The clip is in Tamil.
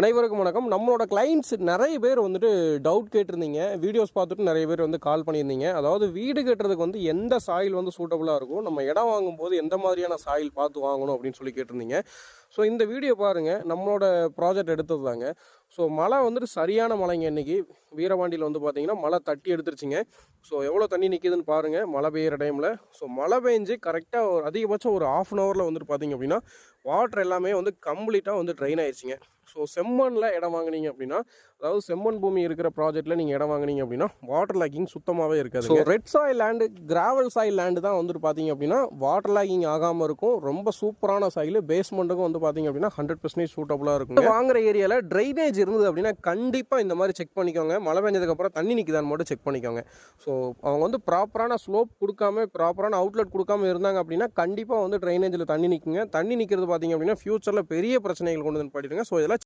அனைவருக்கும் வணக்கம். நம்மளோட கிளைண்ட்ஸ் நிறைய பேர் வந்துட்டு டவுட் கேட்டிருந்தீங்க. வீடியோஸ் பார்த்துட்டு நிறைய பேர் வந்து கால் பண்ணியிருந்தீங்க. அதாவது வீடு கட்டுறதுக்கு வந்து எந்த சாயில் வந்து சூட்டபுளாக இருக்கும்? நம்ம இடம் வாங்கும்போது எந்த மாதிரியான சாயில் பார்த்து வாங்கணும் அப்படின்னு சொல்லி கேட்டிருந்தீங்க. ஸோ இந்த வீடியோ பாருங்கள் நம்மளோட ப்ராஜெக்ட் எடுத்தது தாங்க ஸோ மழை வந்துட்டு சரியான மழைங்க இன்றைக்கி வீரபாண்டியில் வந்து பார்த்தீங்கன்னா மழை தட்டி எடுத்துருச்சுங்க. ஸோ எவ்வளோ தண்ணி நிற்கிதுன்னு பாருங்கள் மழை பெய்கிற டைமில் ஸோ மழை பெஞ்சு கரெக்டாக ஒரு அதிகபட்சம் ஒரு ஆஃப் அன் ஹவரில் வந்துட்டு பார்த்தீங்க அப்படின்னா வாட்டர் எல்லாமே வந்து கம்ப்ளீட்டாக வந்து ட்ரெயின் ஆயிடுச்சுங்க ஸோ செம்மண்ணில் இடம் வாங்குனீங்க அப்படின்னா அதாவது செம்மண் பூமி இருக்கிற ப்ராஜெக்ட்டில் நீங்கள் இடம் வாங்குனீங்க அப்படின்னா வாட்டர் லேக்கிங் சுத்தமாகவே இருக்காது so red soil land gravel soil land தான் வந்துட்டு பார்த்தீங்க அப்படின்னா வாட்டர் லேக்கிங் ஆகாமல் இருக்கும். ரொம்ப சூப்பரான சாயில் பேஸ்மெண்ட்டுக்கும் வந்து வந்து பார்த்தீங்க அப்படின்னா ஹண்ட்ரட் பர்சன்டேஜ் சூட்டபுளாக இருக்கும் வாங்குற ஏரியாவில் ட்ரைனேஜ் இருந்தது அப்படின்னா கண்டிப்பாக இந்த மாதிரி செக் பண்ணிக்கோங்க. மழை பெஞ்சதுக்கப்புறம் தண்ணி நிற்கிதான்னு மட்டும் செக் பண்ணிக்கோங்க. ஸோ அவங்க வந்து ப்ராப்பரான ஸ்லோப் கொடுக்காம ப்ராப்பரான அவுட்லெட் கொடுக்காம இருந்தாங்க அப்படின்னா கண்டிப்பாக வந்து ட்ரைனேஜில் தண்ணி நிற்குங்க தண்ணி நிற்கிறது பார்த்தீங்க அப்படின்னா ஃபியூச்சரில் பெரிய பிரச்சனைகள் கொண்டு வந்து படிடுங்க ஸோ இதெல்லாம்